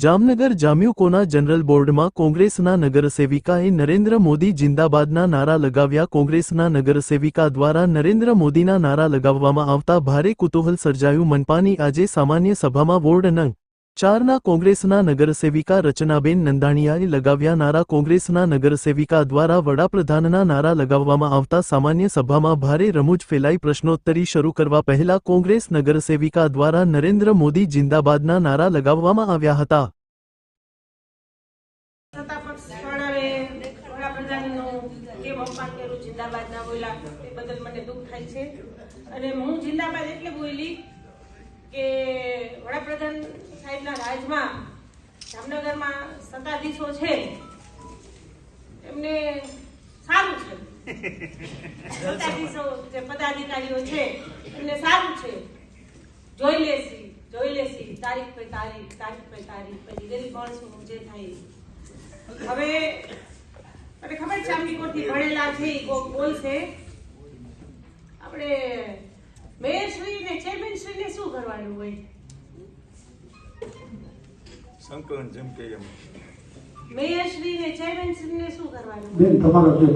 Jamnagar જામ્યુકોના general બોર્ડમાં કોંગ્રેસના નગરસેવિકાએ નરેન્દ્ર મોદી જિંદાબાદના નારા લગાવ્યા. કોંગ્રેસના નગરસેવિકા દ્વારા નરેન્દ્ર મોદીના નારા લગાવવામાં આવતા ભારે કુતૂહલ સર્જાયું. મનપાની આજે સામાન્ય સભામાં વોર્ડ નંગ ચારના કોંગ્રેસના નગરસેવિકા રચનાબેન નંદાણીયાએ લગાવ્યા નારા કોંગ્રેસના નગરસેવિકા દ્વારા વડાપ્રધાનના નારા લગાવવામાં આવતા સામાન્ય સભામાં ભારે રમૂજ ફેલાઈ પ્રશ્નોત્તરી શરૂ કરવા પહેલા કોંગ્રેસ નગરસેવિકા દ્વારા નરેન્દ્ર મોદી જિંદાબાદના નારા લગાવવામાં આવ્યા હતા. કે રાજમાં જામનગરમાં સત્તાધીશો છે, એમને સારું છે. સત્તાધીશો જે પદાધિકારીઓ છે, એમને સારું છે. જોઈ લેશી જોઈ લેશી, તારીખ પે તારીખ તારીખ પે તારીખ, પછી ગરીબ માણસનું જે થાય. હવે મને ખબર છે આમની કોઈથી ભણેલા છે એ કોક બોલશે આપણે મેયરશ્રી ને ચેરમેનશ્રી ને શું કરવાનું હોય? સંકલન જેમ કે એમ. મેયરશ્રી ને ચેરમેનશ્રી શું કરવાનું બેન તમારો જે